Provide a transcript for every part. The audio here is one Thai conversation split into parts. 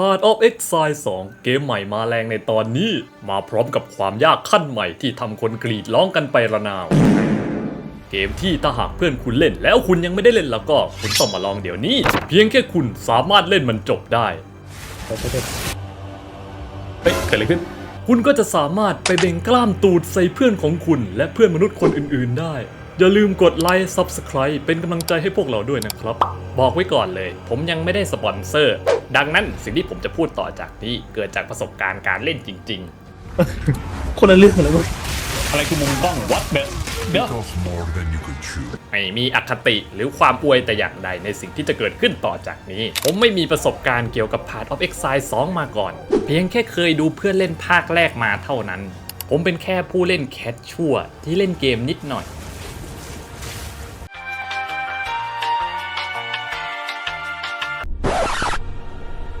Part of Exile 2เกมใหม่มาแรงในตอนนี้ มาพร้อมกับความยากขั้นใหม่ที่ทำคนกรีดร้องกันไประนาว เกมที่ถ้าหากเพื่อนคุณเล่นแล้วคุณยังไม่ได้เล่นแล้วก็ คุณต้องมาลองเดี๋ยวนี้ เพียงแค่คุณสามารถเล่นมันจบได้เฮ้ยเกิดอะไรขึ้น คุณก็จะสามารถไปเบ่งกล้ามตูดใส่เพื่อนของคุณ และเพื่อนมนุษย์คนอื่น ๆได้ อย่าลืมกดไลค์ Subscribe เป็นกำลังใจให้พวกเราด้วยนะครับ บอกไว้ก่อนเลย ผมยังไม่ได้สปอนเซอร์ ดังนั้นสิ่งที่ผมจะพูดต่อจากนี้เกิดจากประสบการณ์การเล่นจริง คนละเรื่องเลยเว้ยอะไรคือมุมกล้องวัดเด้อเด้อ Cost more than you could chew. ไม่มีอคติหรือความอวยแต่อย่างใดในสิ่งที่จะเกิดขึ้นต่อจากนี้ ผมไม่มีประสบการณ์เกี่ยวกับ Part of Exile 2 มาก่อน เพียงแค่เคยดูเพื่อนเล่นภาคแรกมาเท่านั้น ผมเป็นแค่ผู้เล่นแคชชัวที่เล่นเกมนิดหน่อย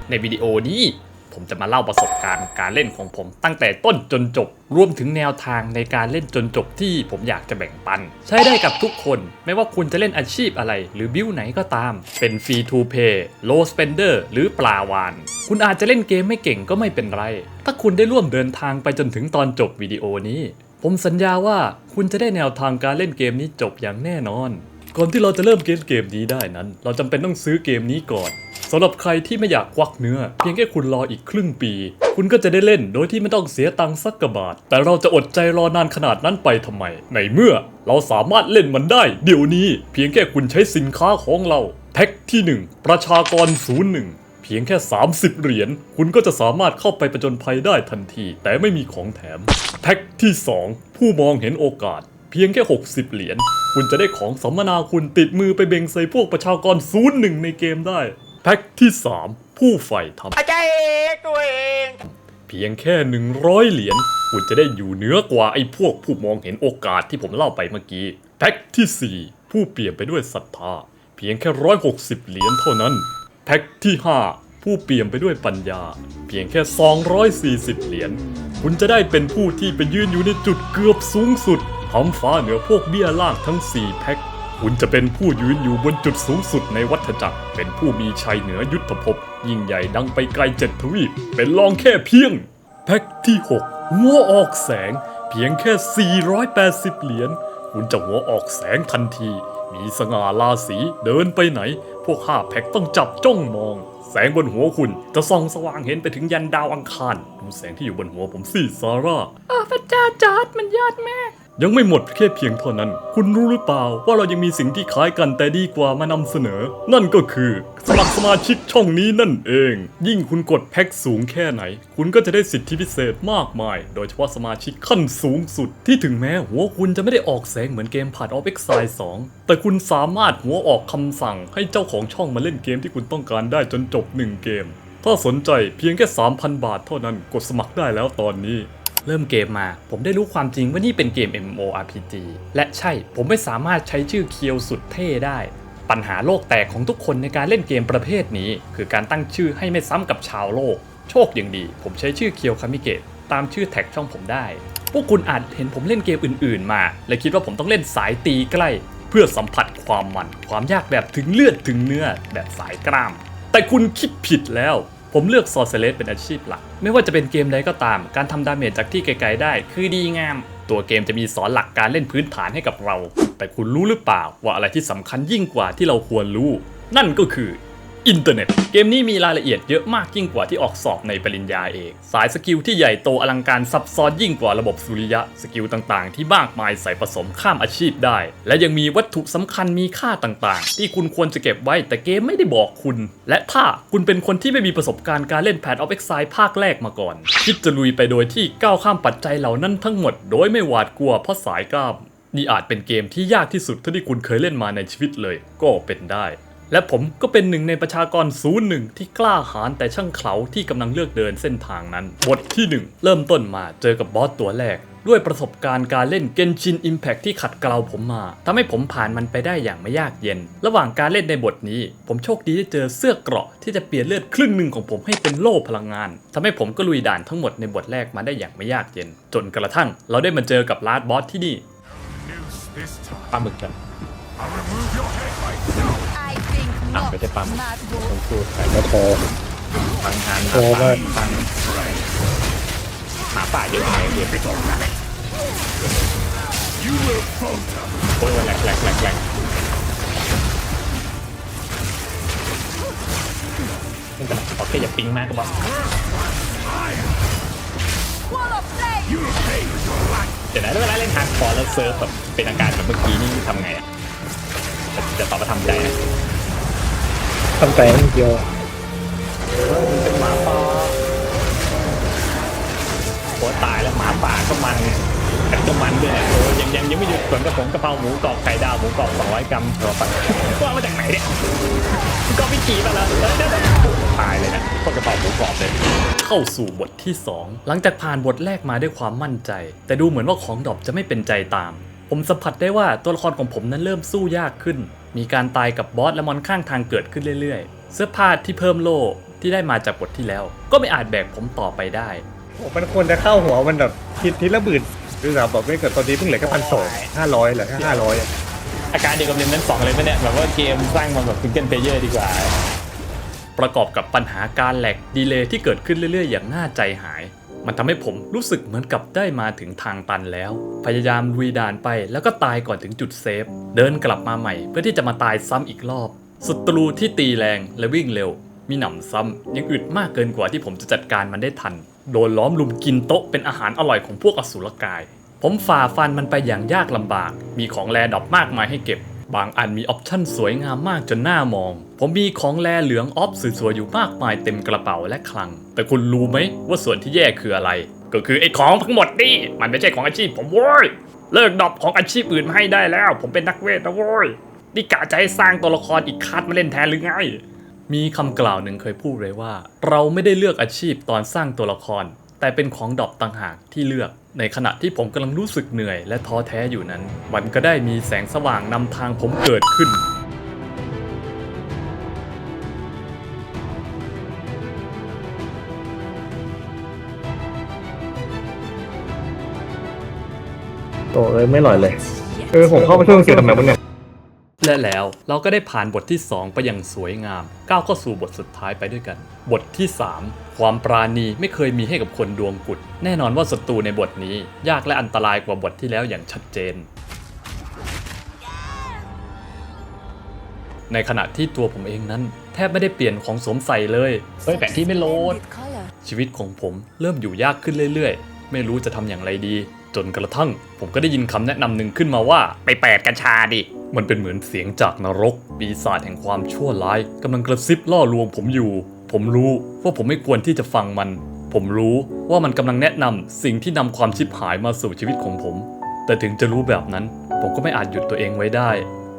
ในวิดีโอนี้ ผมจะมาเล่าประสบการณ์การเล่นของผมตั้งแต่ต้นจนจบ รวมถึงแนวทางในการเล่นจนจบที่ผมอยากจะแบ่งปัน ใช้ได้กับทุกคน ไม่ว่าคุณจะเล่นอาชีพอะไร หรือบิวไหนก็ตาม เป็นฟรีทูเพย์โลสเปนเดอร์หรือปลาวาน คุณอาจจะเล่นเกมไม่เก่งก็ไม่เป็นไร ถ้าคุณได้ร่วมเดินทางไปจนถึงตอนจบวิดีโอนี้ ผมสัญญาว่าคุณจะได้แนวทางการเล่นเกมนี้จบอย่างแน่นอนก่อนที่เราจะเริ่มเกมเกมนี้ได้นั้น เราจำเป็นต้องซื้อเกมนี้ก่อนำหรับใครที่ไม่อยากควักเนื้อ เพียงแค่คุณรออีกครึ่งปี คุณก็จะได้เล่นโดยที่ไม่ต้องเสียตังค์สักกระบาท แต่เราจะอดใจรอนานขนาดนั้นไปทำไม ในเมื่อเราสามารถเล่นมันได้ เดี๋ยวนี้ เพียงแค่คุณใช้สินค้าของเรา แพ็คที่ 1 ประชากรศูนย์หนึ่งเพียงแค่ 30 เหรียญ คุณก็จะสามารถเข้าไปประจนภัยได้ทันที แต่ไม่มีของแถมแพ็คที่ 2 ผู้มองเห็นโอกาส เพียงแค่ 60 เหรียญ คุณจะได้ของสัมมนาคุณติดมือไปเบ่งใส่พวกประชากรศูนย์หนึ่งในเกมได้ แพ็คที่ 3 ผู้ใฝ่ธรรมอาจารย์เอกตัวเอง เพียงแค่ 100 เหรียญคุณจะได้อยู่เหนือกว่าไอ้พวกผู้มองเห็นโอกาสที่ผมเล่าไปเมื่อกี้แพ็คที่ 4 ผู้เปลี่ยนไปด้วยศรัทธาเพียงแค่ 160 เหรียญเท่านั้นแพ็คที่ 5 ผู้เปลี่ยนไปด้วยปัญญา เพียงแค่ 240 เหรียญคุณจะได้เป็นผู้ที่ไปยืนอยู่ในจุดเกือบสูงสุดทำฟ้าเหนือพวกเบี้ยล่างทั้ง 4 แพ็ค คุณจะเป็นผู้ยืนอยู่บนจุดสูงสุดในวัฏจักร เป็นผู้มีชัยเหนือยุทธภพ ยิ่งใหญ่ดังไปไกลเจ็ดทวีป เป็นรองแค่เพียง แพ็คที่ 6 หัวออกแสง เพียงแค่ 480 เหรียญ คุณจะหัวออกแสงทันที มีสง่าราศีเดินไปไหน พวกห้าแพ็คต้องจับจ้องมอง แสงบนหัวคุณจะส่องสว่างเห็นไปถึงยันดาวอังคาร ดูแสงที่อยู่บนหัวผมสิซาร่า อ้าวพระเจ้าจอร์ดมันยอดมาก ยังไม่หมดแค่เพียงเท่านั้น คุณรู้หรือเปล่าว่าเรายังมีสิ่งที่คล้ายกันแต่ดีกว่ามานำเสนอ นั่นก็คือ สมัครสมาชิกช่องนี้นั่นเอง ยิ่งคุณกดแพ็คสูงแค่ไหน คุณก็จะได้สิทธิพิเศษมากมาย โดยเฉพาะสมาชิกขั้นสูงสุด ที่ถึงแม้หัวคุณจะไม่ได้ออกแสงเหมือนเกมผ่าน of Exile 2แต่คุณสามารถหัวออกคำสั่งให้เจ้าของช่องมาเล่นเกมที่คุณต้องการได้จนจบหนึ่งเกม ถ้าสนใจเพียงแค่ 3,000 บาทเท่านั้นกดสมัครได้แล้วตอนนี้ เริ่มเกมมา ผมได้รู้ความจริงว่านี่เป็นเกม MMORPG และใช่ผมไม่สามารถใช้ชื่อเคียวสุดเท่ได้ ปัญหาโลกแตกของทุกคนในการเล่นเกมประเภทนี้ คือการตั้งชื่อให้ไม่ซ้ำกับชาวโลก โชคอย่างดี ผมใช้ชื่อเคียวคามิเกะตามชื่อแท็กช่องผมได้ พวกคุณอาจเห็นผมเล่นเกมอื่นๆ มา และคิดว่าผมต้องเล่นสายตีใกล้ เพื่อสัมผัสความมัน ความยากแบบถึงเลือดถึงเนื้อแบบสายกล้าม แต่คุณคิดผิดแล้ว ผมเลือกซอร์เซเลสเป็นอาชีพหลัก ไม่ว่าจะเป็นเกมใดก็ตาม การทำดาเมจจากที่ไกลๆได้ คือดีงาม ตัวเกมจะมีสอนหลักการเล่นพื้นฐานให้กับเรา แต่คุณรู้หรือเปล่าว่าอะไรที่สำคัญยิ่งกว่าที่เราควรรู้ นั่นก็คือ อินเทอร์เน็ต เกมนี้มีรายละเอียดเยอะมากยิ่งกว่าที่ออกสอบในปริญญาเอก สายสกิลที่ใหญ่โตอลังการซับซ้อนยิ่งกว่าระบบสุริยะ สกิลต่างๆ ที่มากมายใส่ผสมข้ามอาชีพได้ และยังมีวัตถุสำคัญมีค่าต่างๆ ที่คุณควรจะเก็บไว้แต่เกมไม่ได้บอกคุณ และถ้าคุณเป็นคนที่ไม่มีประสบการณ์การเล่น Path of Exile ภาคแรกมาก่อน คิดจะลุยไปโดยที่ก้าวข้ามปัจจัยเหล่านั้นทั้งหมด โดยไม่หวาดกลัวเพราะสายกล้ามนี่อาจเป็นเกมที่ยากที่สุดเท่าที่คุณเคยเล่นมาในชีวิตเลย ก็เป็นได้ และผมก็เป็นหนึ่งในประชากรศูนย์หนึ่งที่กล้าหาญแต่ช่างเขลาที่กำลังเลือกเดินเส้นทางนั้น บทที่ 1 เริ่มต้นมาเจอกับบอสตัวแรก ด้วยประสบการณ์การเล่น Genshin Impact ที่ขัดเกลาผมมาทำให้ผมผ่านมันไปได้อย่างไม่ยากเย็น ระหว่างการเล่นในบทนี้ ผมโชคดีได้เจอเสื้อเกราะที่จะเปลี่ยนเลือดครึ่งหนึ่งของผมให้เป็นโล่พลังงานทำให้ผมก็ลุยด่านทั้งหมดในบทแรกมาได้อย่างไม่ยากเย็น จนกระทั่ง เราได้มาเจอกับลาดบอสที่นี่ News this time. ปลาหมึกกัน ช่ปลาหมึก Mad ต้อ Wolf งพูดแต่ก็พอฟังทานโอ้มาฟังหมาป่าเยอะไงเดี๋ยวไปก่อนนะโอ้ยแหลกแหลกแหลกแหลกนี่ก็โอเคอย่าปิงมากก็บอกเดี๋ยวนะเวลาเล่นฮาร์ดคอร์แล้วเซิร์ฟแบบเป็นอาการแบบเมื่อกี้นี่ทำไงอะจะจะตอบว่าทำใจนะ ทำใจนิดเดียวเป็นหมาป่าโอ้ตายแล้วหมาป่าก็มันกันก็มันด้วยโอ้ยังยังยังไม่หยุดส่วนกระผมกระเพราหมูกรอบไข่ดาวหมูกรอบ200กรัมหัวปลาว่ามาจากไหนเนี่ยก็ไม่กี่มาแล้วเดี๋ยเดี๋ยเดี๋ยตายเลยนะพวกระเพราหมูกรอบเลยเข้าสู่บทที่ 2 หลังจากผ่านบทแรกมาด้วยความมั่นใจ แต่ดูเหมือนว่าของดรอปจะไม่เป็นใจตาม ผมสัมผัสได้ว่าตัวละครของผมนั้นเริ่มสู้ยากขึ้น มีการตายกับบอสและมอนข้างทางเกิดขึ้นเรื่อยๆ เสื้อผ้าที่เพิ่มโล่ที่ได้มาจากบทที่แล้ว ก็ไม่อาจแบกผมต่อไปได้ ผมมันควรจะเข้าหัวมันแบบทิศทิศละหมื่นหรือแบบบอกไม่เกิดตอนนี้เพิ่งเหลือแค่พันสองห้าร้อยเหลือแค่ห้าร้อยอาการเดียวกับเรมนั้นสองเลยไหมเนี่ยแบบว่าเกมสร้างมันแบบซิงเกิลเพลเยอร์ดีกว่า ประกอบกับปัญหาการแหลกดีเลย์ที่เกิดขึ้นเรื่อยๆ อย่างน่าใจหาย มันทำให้ผมรู้สึกเหมือนกับได้มาถึงทางตันแล้ว พยายามลุยด่านไปแล้วก็ตายก่อนถึงจุดเซฟ เดินกลับมาใหม่ เพื่อที่จะมาตายซ้ำอีกรอบ ศัตรูที่ตีแรงและวิ่งเร็ว มีหนำซ้ำยังอึดมากเกินกว่าที่ผมจะจัดการมันได้ทัน โดนล้อมลุมกินโต๊ะเป็นอาหารอร่อยของพวกอสุรกาย ผมฝ่าฟันมันไปอย่างยากลำบาก มีของแลดอกมากมายให้เก็บ บางอันมีออปชั่นสวยงามมากจนน่ามอง ผมมีของแลเหลืองออฟสวยๆอยู่มากมายเต็มกระเป๋าและคลัง แต่คุณรู้ไหมว่าส่วนที่แย่คืออะไร ก็คือไอ้ของทั้งหมดนี่มันไม่ใช่ของอาชีพผมโว้ยเลิกดรอปของอาชีพอื่นมาให้ได้แล้ว ผมเป็นนักเวทนะโว้ยนี่กะจะให้สร้างตัวละครอีกคัดมาเล่นแทนหรือไงมีคำกล่าวหนึ่งเคยพูดไว้ว่า เราไม่ได้เลือกอาชีพตอนสร้างตัวละคร แต่เป็นของดรอปต่างหากที่เลือก ในขณะที่ผมกำลังรู้สึกเหนื่อยและท้อแท้อยู่นั้น มันก็ได้มีแสงสว่างนำทางผมเกิดขึ้นโตเลยไม่หล่อยเลย เออผมเข้าไปช่วยเสียทำไมวะเนี่ย และแล้วเราก็ได้ผ่านบทที่ 2 ไปอย่างสวยงาม ก้าวเข้าสู่บทสุดท้ายไปด้วยกัน บทที่ 3 ความปราณีไม่เคยมีให้กับคนดวงกุด แน่นอนว่าศัตรูในบทนี้ ยากและอันตรายกว่าบทที่แล้วอย่างชัดเจน ในขณะที่ตัวผมเองนั้น แทบไม่ได้เปลี่ยนของสวมใส่เลยเฮ้ยแผนที่ไม่โหลดชีวิตของผมเริ่มอยู่ยากขึ้นเรื่อยๆ ไม่รู้จะทำอย่างไรดี จนกระทั่ง ผมก็ได้ยินคำแนะนำหนึ่งขึ้นมาว่า ไปแปดกัญชาดิ มันเป็นเหมือนเสียงจากนรก ปีศาจแห่งความชั่วร้ายกำลังกระซิบล่อลวงผมอยู่ ผมรู้ว่าผมไม่ควรที่จะฟังมัน ผมรู้ว่ามันกำลังแนะนำสิ่งที่นำความชิบหายมาสู่ชีวิตของผม แต่ถึงจะรู้แบบนั้น ผมก็ไม่อาจหยุดตัวเองไว้ได้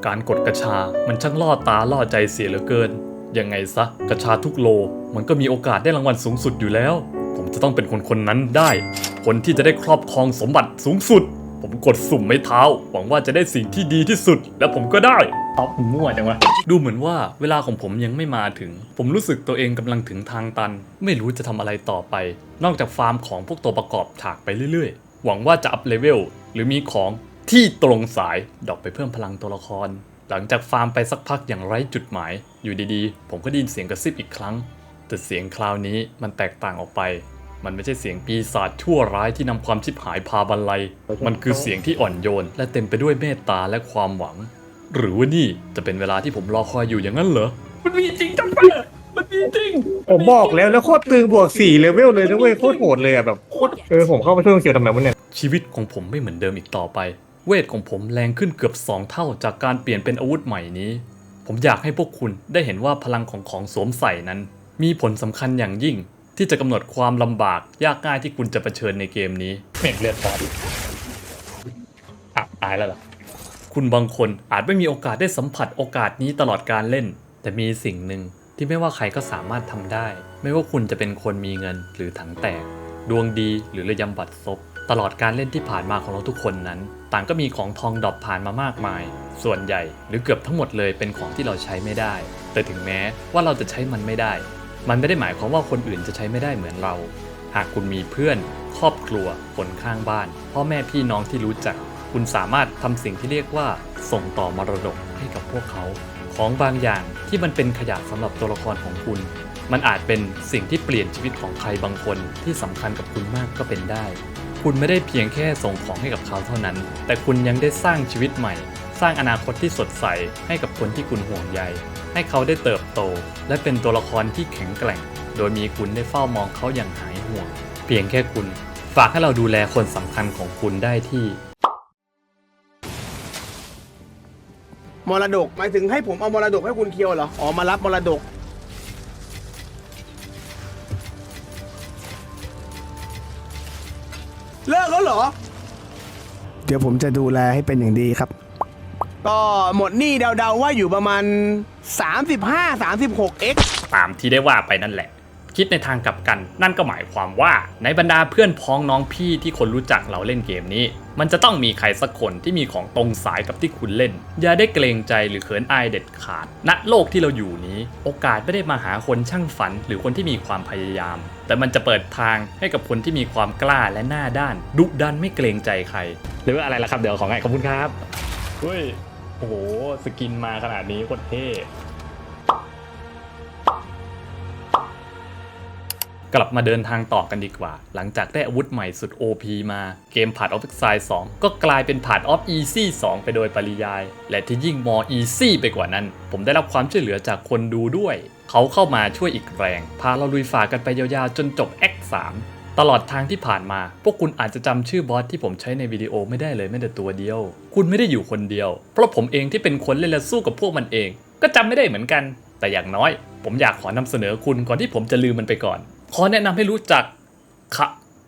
การกดกระชา มันช่างล่อตาล่อใจเสียเหลือเกิน ยังไงซะกระชาทุกโล มันก็มีโอกาสได้รางวัลสูงสุดอยู่แล้ว ผมจะต้องเป็นคนคนนั้นได้ คนที่จะได้ครอบครองสมบัติสูงสุด ผมกดสุ่มไม่เท้า หวังว่าจะได้สิ่งที่ดีที่สุด และผมก็ได้ท็อปมั่วจังวะดูเหมือนว่าเวลาของผมยังไม่มาถึง ผมรู้สึกตัวเองกำลังถึงทางตัน ไม่รู้จะทำอะไรต่อไป นอกจากฟาร์มของพวกตัวประกอบฉากไปเรื่อยๆ หวังว่าจะอัพเลเวลหรือมีของที่ตรงสายดอกไปเพิ่มพลังตัวละคร หลังจากฟาร์มไปสักพักอย่างไร้จุดหมาย อยู่ดีๆ ผมก็ได้ยินเสียงกระซิบอีกครั้ง แต่เสียงคราวนี้มันแตกต่างออกไป มันไม่ใช่เสียงปีศาจชั่วร้ายที่นำความชิบหายพาบันไลมันคือเสียงที่อ่อนโยน และเต็มไปด้วยเมตตาและความหวัง หรือว่านี่จะเป็นเวลาที่ผมรอคอยอยู่อย่างนั้นเหรอ มันมีจริงจังปะมันมีจริง ผมบอกแล้วแล้วโคตรตึงบวกสี่เลเวลเลยนะเว้ยโคตรโหดเลยอะแบบเออผมเข้าไปช่วยเสียทำไมวะเนี่ยชีวิตของผมไม่เหมือนเดิมอีกต่อไป เวทของผมแรงขึ้นเกือบ2เท่าจากการเปลี่ยนเป็นอาวุธใหม่นี้ ผมอยากให้พวกคุณได้เห็นว่าพลังของของสวมใส่นั้น มีผลสำคัญอย่างยิ่ง ที่จะกำหนดความลำบากยากง่ายที่คุณจะเผชิญในเกมนี้ เม็นเลือดปอดอะตายแล้วเหรอคุณบางคนอาจไม่มีโอกาสได้สัมผัสโอกาสนี้ตลอดการเล่น แต่มีสิ่งหนึ่งที่ไม่ว่าใครก็สามารถทำได้ ไม่ว่าคุณจะเป็นคนมีเงินหรือถังแตก ดวงดีหรือระยำบัตรซบตลอดการเล่นที่ผ่านมาของเราทุกคนนั้น ต่างก็มีของทองดรอปผ่านมามากมาย ส่วนใหญ่หรือเกือบทั้งหมดเลยเป็นของที่เราใช้ไม่ได้ แต่ถึงแม้ว่าเราจะใช้มันไม่ได้ มันไม่ได้หมายความว่าคนอื่นจะใช้ไม่ได้เหมือนเรา หากคุณมีเพื่อน ครอบครัว คนข้างบ้าน พ่อแม่พี่น้องที่รู้จัก คุณสามารถทำสิ่งที่เรียกว่าส่งต่อมรดกให้กับพวกเขา ของบางอย่างที่มันเป็นขยะสำหรับตัวละครของคุณ มันอาจเป็นสิ่งที่เปลี่ยนชีวิตของใครบางคนที่สำคัญกับคุณมากก็เป็นได้ คุณไม่ได้เพียงแค่ส่งของให้กับเขาเท่านั้น แต่คุณยังได้สร้างชีวิตใหม่ สร้างอนาคตที่สดใสให้กับคนที่คุณห่วงใย ให้เขาได้เติบโต และเป็นตัวละครที่แข็งแกร่ง โดยมีคุณได้เฝ้ามองเขาอย่างหายห่วง เพียงแค่คุณ ฝากให้เราดูแลคนสำคัญของคุณได้ที่มรดกหมายถึงให้ผมเอามรดกให้คุณเคียวเหรออ๋อมารับมรดก เลิกแล้วเหรอ เดี๋ยวผมจะดูแลให้เป็นอย่างดีครับ ก็หมดหนี้เดาๆว่าอยู่ประมาณ 35-36x ตามที่ได้ว่าไปนั่นแหละ คิดในทางกลับกัน นั่นก็หมายความว่าในบรรดาเพื่อนพ้องน้องพี่ที่คนรู้จักเราเล่นเกมนี้ มันจะต้องมีใครสักคนที่มีของตรงสายกับที่คุณเล่น อย่าได้เกรงใจหรือเขินอายเด็ดขาดณโลกที่เราอยู่นี้ โอกาสไม่ได้มาหาคนช่างฝัน หรือคนที่มีความพยายาม แต่มันจะเปิดทางให้กับคนที่มีความกล้าและหน้าด้าน ดุดันไม่เกรงใจใคร หรือว่าอะไรล่ะครับเดี๋ยวของไงขอบคุณครับ เฮ้ย โอ้โห สกินมาขนาดนี้โคตรเท่กลับมาเดินทางต่อกันดีกว่า หลังจากได้อาวุธใหม่สุด OP มาเกมผ่าน of Exile 2 ก็กลายเป็นผ่าน of Easy 2 ไปโดยปริยาย และที่ยิ่งมอ Easy ไปกว่านั้น ผมได้รับความช่วยเหลือจากคนดูด้วย เขาเข้ามาช่วยอีกแรง พาเราลุยฝ่ากันไปยาวๆ จนจบ Act 3 ตลอดทางที่ผ่านมา พวกคุณอาจจะจำชื่อบอสที่ผมใช้ในวิดีโอไม่ได้เลยแม้แต่ตัวเดียว คุณไม่ได้อยู่คนเดียว เพราะผมเองที่เป็นคนเล่นและสู้กับพวกมันเอง ก็จำไม่ได้เหมือนกัน แต่อย่างน้อย ผมอยากขอนำเสนอคุณก่อนที่ผมจะลืมมันไปก่อน ขอแนะนำให้รู้จักคะ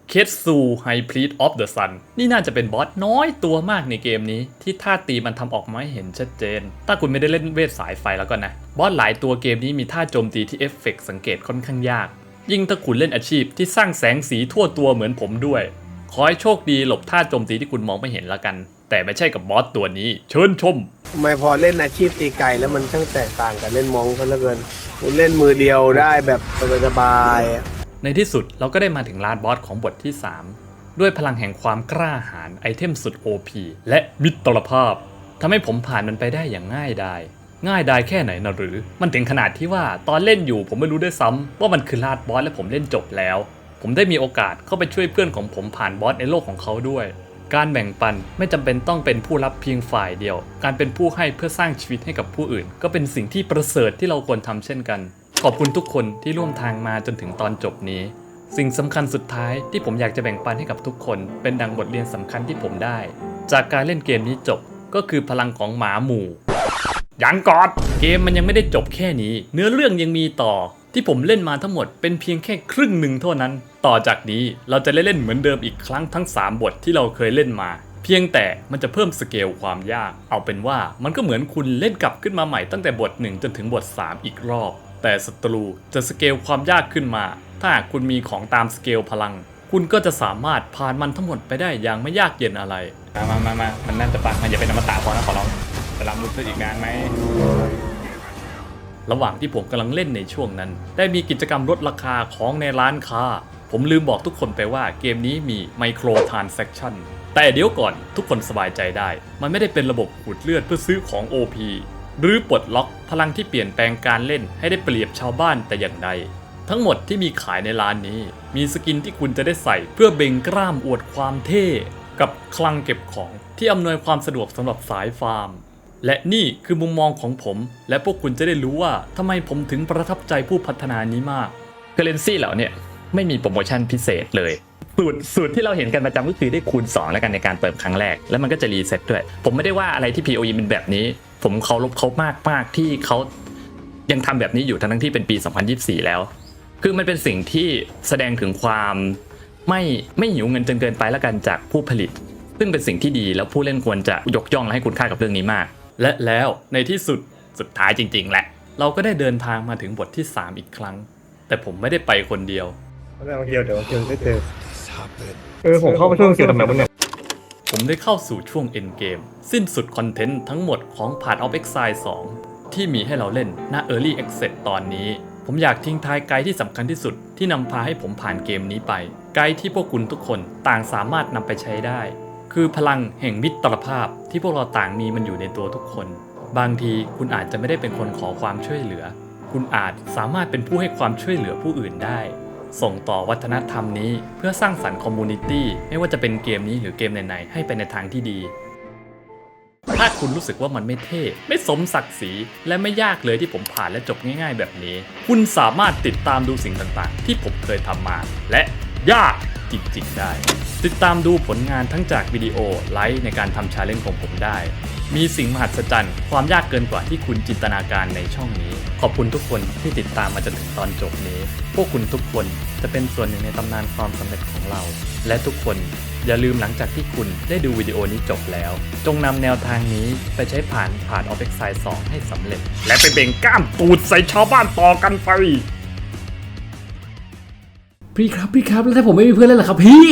เคสซูไฮพลีดออฟเดอะซันนี่น่าจะเป็นบอสน้อยตัวมากในเกมนี้ ที่ท่าตีมันทำออกมาให้เห็นชัดเจน ถ้าคุณไม่ได้เล่นเวทสายไฟแล้วก็นะ บอสหลายตัวเกมนี้มีท่าโจมตีที่เอฟเฟกต์สังเกตค่อนข้างยาก ยิ่งถ้าคุณเล่นอาชีพที่สร้างแสงสีทั่วตัวเหมือนผมด้วย ขอให้โชคดีหลบท่าโจมตีที่คุณมองไม่เห็นละกัน แต่ไม่ใช่กับบอสตัวนี้ เชิญชม ทำไมพอเล่นอาชีพตีไก่แล้วมันช่างแตกต่างกับเล่นมองกันเหลือเกินคุณเล่นมือเดียวได้แบบสบายๆอะในที่สุดเราก็ได้มาถึงลานบอสของบทที่ 3 ด้วยพลังแห่งความกล้าหาญไอเทมสุด OP และมิตรภาพทำให้ผมผ่านมันไปได้อย่างง่ายดาย ง่ายดายแค่ไหนนะหรือ มันถึงขนาดที่ว่าตอนเล่นอยู่ผมไม่รู้ด้วยซ้ำว่ามันคือลาดบอสและผมเล่นจบแล้ว ผมได้มีโอกาสเข้าไปช่วยเพื่อนของผมผ่านบอสในโลกของเขาด้วย การแบ่งปันไม่จำเป็นต้องเป็นผู้รับเพียงฝ่ายเดียว การเป็นผู้ให้เพื่อสร้างชีวิตให้กับผู้อื่น ก็เป็นสิ่งที่ประเสริฐที่เราควรทำเช่นกัน ขอบคุณทุกคนที่ร่วมทางมาจนถึงตอนจบนี้ สิ่งสำคัญสุดท้ายที่ผมอยากจะแบ่งปันให้กับทุกคน เป็นดังบทเรียนสำคัญที่ผมได้ จากการเล่นเกมนี้จบก็คือพลังของหมาหมู่ ยังก่อนเกมมันยังไม่ได้จบแค่นี้ เนื้อเรื่องยังมีต่อที่ผมเล่นมาทั้งหมดเป็นเพียงแค่ครึ่งหนึ่งเท่านั้น ต่อจากนี้เราจะได้เล่นเหมือนเดิมอีกครั้งทั้ง 3 บทที่เราเคยเล่นมา เพียงแต่มันจะเพิ่มสเกลความยาก เอาเป็นว่ามันก็เหมือนคุณเล่นกลับขึ้นมาใหม่ตั้งแต่บท 1 จนถึงบท 3 อีกรอบ แต่ศัตรูจะสเกลความยากขึ้นมา ถ้าหากคุณมีของตามสเกลพลัง คุณก็จะสามารถผ่านมันทั้งหมดไปได้อย่างไม่ยากเย็นอะไร มามามามามันน่าจะปักมันอย่าเป็นอมตะพอนะขอร้อง จะรับรู้สึกอีกนานไหมระหว่างที่ผมกำลังเล่นในช่วงนั้น ได้มีกิจกรรมลดราคาของในร้านค้า ผมลืมบอกทุกคนไปว่าเกมนี้มีไมโครทรานเซ็คชันแต่เดี๋ยวก่อนทุกคนสบายใจได้ มันไม่ได้เป็นระบบขูดเลือดเพื่อซื้อของ OP หรือปลดล็อกพลังที่เปลี่ยนแปลงการเล่นให้ได้เปรียบชาวบ้านแต่อย่างใด ทั้งหมดที่มีขายในร้านนี้ มีสกินที่คุณจะได้ใส่เพื่อเบ่งกล้ามอวดความเท่ กับคลังเก็บของที่อำนวยความสะดวกสำหรับสายฟาร์ม และนี่คือมุมมองของผม และพวกคุณจะได้รู้ว่าทำไมผมถึงประทับใจผู้พัฒนานี้มากเคอเรนซี่เหล่านี่ยไม่มีโปรโมชั่นพิเศษเลยสูตรสูตรที่เราเห็นกันประจำก็คือได้คูณ 2 แล้วกันในการเปิดครั้งแรก แล้วมันก็จะรีเซ็ตด้วย ผมไม่ได้ว่าอะไรที่ POE เป็นแบบนี้ ผมเคารพเขามากมากที่เขายังทำแบบนี้อยู่ทั้งที่เป็นปี 2024 แล้ว คือมันเป็นสิ่งที่แสดงถึงความไม่ไม่หิวเงินจนเกินไปแล้วกันจากผู้ผลิต ซึ่งเป็นสิ่งที่ดีแล้วผู้เล่นควรจะยกย่องและให้คุณค่ากับเรื่องนี้มาก และแล้วในที่สุดสุดท้ายจริงๆแหละ เราก็ได้เดินทางมาถึงบทที่ 3 อีกครั้ง แต่ผมไม่ได้ไปคนเดียวเอาเรื่องเดียวเดี๋ยวเจอได้เจอเออผมเข้าไปช่วงเกี่ยวกับแบบเนี่ยผมได้เข้าสู่ช่วง End Game สิ้นสุดคอนเทนต์ทั้งหมดของ Part of Exile 2 ที่มีให้เราเล่นหน้า Early Access ตอนนี้ ผมอยากทิ้งท้ายไกด์ที่สำคัญที่สุดที่นำพาให้ผมผ่านเกมนี้ไป ไกด์ที่พวกคุณทุกคนต่างสามารถนำไปใช้ได้ คือพลังแห่งมิตรภาพที่พวกเราต่างมีมันอยู่ในตัวทุกคน บางทีคุณอาจจะไม่ได้เป็นคนขอความช่วยเหลือ คุณอาจสามารถเป็นผู้ให้ความช่วยเหลือผู้อื่นได้ ส่งต่อวัฒนธรรมนี้เพื่อสร้างสรรค์คอมมูนิตี้ไม่ว่าจะเป็นเกมนี้หรือเกมไหนๆให้ไปในทางที่ดี ถ้าคุณรู้สึกว่ามันไม่เท่ ไม่สมศักดิ์ศรีและไม่ยากเลยที่ผมผ่านและจบง่าย ๆ แบบนี้ คุณสามารถติดตามดูสิ่งต่างๆ ที่ผมเคยทำมา และยาก จริงๆได้ ติดตามดูผลงานทั้งจากวิดีโอไลฟ์ในการทำชาเลนจ์ของผมได้ มีสิ่งมหัศจรรย์ ความยากเกินกว่าที่คุณจินตนาการในช่องนี้ ขอบคุณทุกคนที่ติดตามมาจนถึงตอนจบนี้ พวกคุณทุกคนจะเป็นส่วนหนึ่งในตำนานความสำเร็จของเรา และทุกคนอย่าลืมหลังจากที่คุณได้ดูวิดีโอนี้จบแล้ว จงนำแนวทางนี้ไปใช้ผ่านผ่าน o p e x i 2ให้สำเร็จ และไปเบ่งกล้ามตูดใส่ชาวบ้านต่อกันไป พี่ครับพี่ครับแล้วถ้าผมไม่มีเพื่อนเล่นล่ะครับพี่